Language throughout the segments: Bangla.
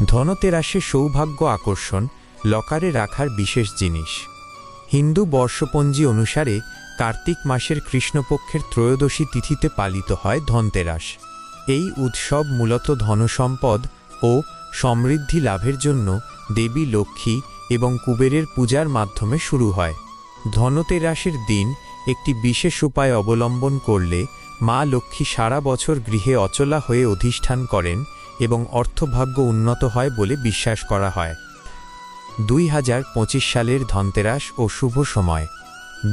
ধনতেরাসে সৌভাগ্য আকর্ষণ লকারে রাখার বিশেষ জিনিস। হিন্দু বর্ষপঞ্জি অনুসারে কার্তিক মাসের কৃষ্ণপক্ষের ত্রয়োদশী তিথিতে পালিত হয় ধনতেরাস। এই উৎসব মূলত ধনসম্পদ ও সমৃদ্ধি লাভের জন্য দেবী, লক্ষ্মী এবং কুবেরের পূজার মাধ্যমে শুরু হয়। ধনতেরাসের দিন একটি বিশেষ উপায় অবলম্বন করলে মা লক্ষ্মী সারা বছর গৃহে অচলা হয়ে অধিষ্ঠান করেন এবং অর্থভাগ্য উন্নত হয় বলে বিশ্বাস করা হয়। দুই হাজার পঁচিশ সালের ধনতেরাস ও শুভ সময়।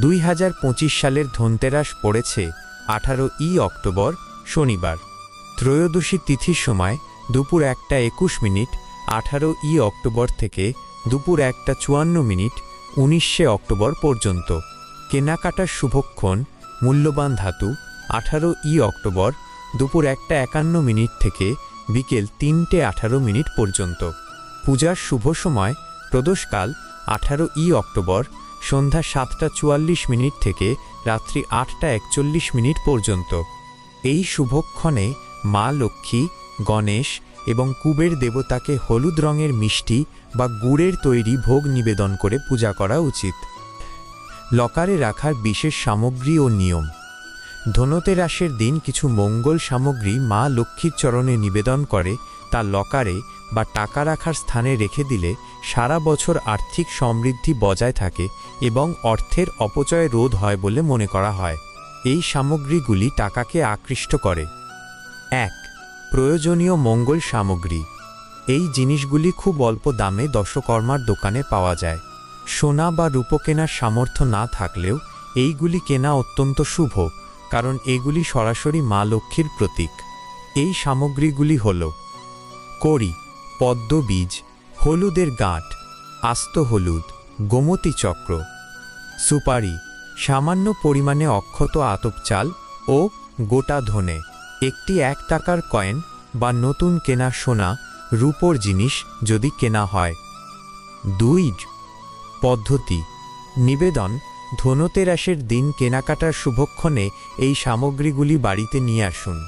দুই হাজার পঁচিশ সালের ধনতেরাস পড়েছে আঠারো ই অক্টোবর, শনিবার। ত্রয়োদশী তিথির সময় দুপুর একটা একুশ মিনিট, আঠারো ই অক্টোবর থেকে দুপুর একটা চুয়ান্ন মিনিট, উনিশে অক্টোবর পর্যন্ত। কেনাকাটার শুভক্ষণ, মূল্যবান ধাতু, আঠারো ই অক্টোবর, দুপুর একটা একান্ন মিনিট থেকে বিকেল তিনটে আঠারো মিনিট পর্যন্ত। পূজার শুভ সময়, প্রদোষকাল, আঠারো ই অক্টোবর, সন্ধ্যা সাতটা চুয়াল্লিশ মিনিট থেকে রাত্রি আটটা একচল্লিশ মিনিট পর্যন্ত। এই শুভক্ষণে মা লক্ষ্মী, গণেশ এবং কুবের দেবতাকে হলুদ রঙের মিষ্টি বা গুড়ের তৈরি ভোগ নিবেদন করে পূজা করা উচিত। লকারে রাখার বিশেষ সামগ্রী ও নিয়ম। ধনতেরাসের দিন কিছু মঙ্গল সামগ্রী মা লক্ষ্মীর চরণে নিবেদন করে, তা লকারে বা টাকা রাখার স্থানে রেখে দিলে সারা বছর আর্থিক সমৃদ্ধি বজায় থাকে এবং অর্থের অপচয় রোধ হয় বলে মনে করা হয়। এই সামগ্রীগুলি টাকাকে আকৃষ্ট করে। এক, প্রয়োজনীয় মঙ্গল সামগ্রী। এই জিনিসগুলি খুব অল্প দামে দশকর্মার দোকানে পাওয়া যায়। সোনা বা রূপো কেনার সামর্থ্য না থাকলেও এইগুলি কেনা অত্যন্ত শুভ। কারণ এগুলি সরাসরি মা লক্ষ্মীর প্রতীক। এই সামগ্রীগুলি হল কড়ি পদ্মবীজ হলুদের গাঁট, আস্ত হলুদ, গোমতী চক্র, সুপারি, সামান্য পরিমাণে অক্ষত আতপ চাল ও গোটা ধনে, একটি এক টাকার কয়েন বা নতুন কেনা সোনা, রূপোর জিনিস যদি কেনা হয়। দুই পদ্ধতি, নিবেদন ধনতেরাসের দিন কেনাকাটার শুভক্ষণে এই সামগ্রীগুলি বাড়িতে নিয়ে আসুন।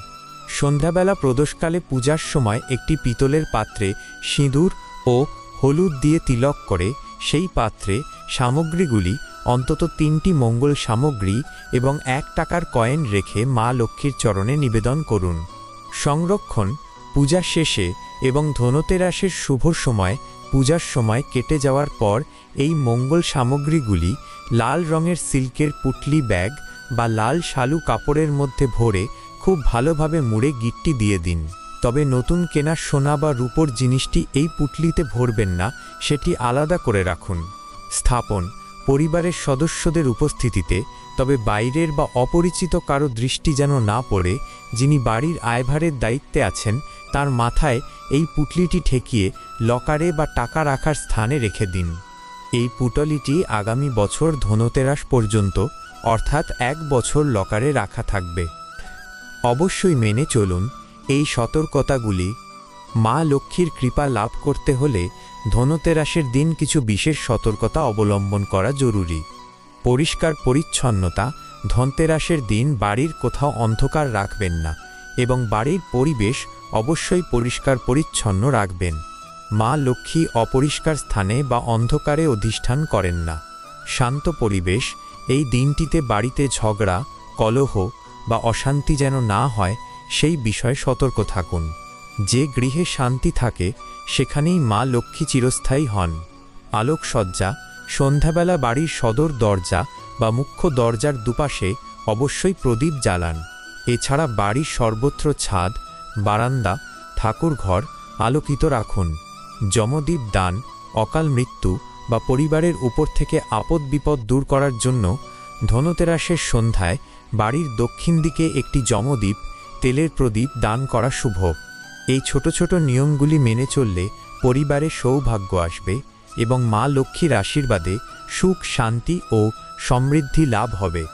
সন্ধ্যাবেলা প্রদোষকালে পূজার সময় একটি পিতলের পাত্রে সিঁদুর ও হলুদ দিয়ে তিলক করে সেই পাত্রে সামগ্রীগুলি, অন্তত তিনটি মঙ্গল সামগ্রী এবং এক টাকার কয়েন রেখে মা লক্ষ্মীর চরণে নিবেদন করুন। সংরক্ষণ পূজা শেষে এবং ধনতেরাসের শুভ সময়, পূজার সময় কেটে যাওয়ার পর এই মঙ্গল সামগ্রীগুলি লাল রঙের সিল্কের পুটলি ব্যাগ বা লাল শালু কাপড়ের মধ্যে ভরে খুব ভালোভাবে মুড়ে গিট্টি দিয়ে দিন। তবে নতুন কেনা সোনা বা রূপোর জিনিসটি এই পুটলিতে ভরবেন না, সেটি আলাদা করে রাখুন। স্থাপন, পরিবারের সদস্যদের উপস্থিতিতে, তবে বাইরের বা অপরিচিত কারও দৃষ্টি যেন না পড়ে, যিনি বাড়ির আয়ভারের দায়িত্বে আছেন তার মাথায় এই পুটলিটি ঠেকিয়ে লকারে বা টাকা রাখার স্থানে রেখে দিন। এই পুটলিটি আগামী বছর ধনতেরাস পর্যন্ত, অর্থাৎ এক বছর লকারে রাখা থাকবে। অবশ্যই মেনে চলুন, এই সতর্কতাগুলি মা লক্ষ্মীর কৃপা লাভ করতে হলে ধনতেরাসের দিন কিছু বিশেষ সতর্কতা অবলম্বন করা জরুরি। পরিষ্কার পরিচ্ছন্নতা, ধনতেরাসের দিন বাড়ির কোথাও অন্ধকার রাখবেন না এবং বাড়ির পরিবেশ অবশ্যই পরিষ্কার পরিচ্ছন্ন রাখবেন। মা লক্ষ্মী অপরিষ্কার স্থানে বা অন্ধকারে অধিষ্ঠান করেন না। শান্ত পরিবেশ, এই দিনটিতে বাড়িতে ঝগড়া, কলহ বা অশান্তি যেন না হয়, সেই বিষয়ে সতর্ক থাকুন। যে গৃহে শান্তি থাকে, সেখানেই মা লক্ষ্মী চিরস্থায়ী হন। আলোকসজ্জা, সন্ধ্যাবেলা বাড়ির সদর দরজা বা মুখ্য দরজার দুপাশে অবশ্যই প্রদীপ জ্বালান। এছাড়া বাড়ির সর্বত্র ছাদ বারান্দা, ঠাকুরঘর আলোকিত রাখুন। যমদ্বীপ দান, অকাল মৃত্যু বা পরিবারের উপর থেকে আপদ বিপদ দূর করার জন্য ধনতেরাসের সন্ধ্যায় বাড়ির দক্ষিণ দিকে একটি যমদ্বীপ তেলের প্রদীপ দান করা শুভ। এই ছোট ছোট নিয়মগুলি মেনে চললে পরিবারে সৌভাগ্য আসবে এবং মা লক্ষ্মীর আশীর্বাদে সুখ, শান্তি ও সমৃদ্ধি লাভ হবে।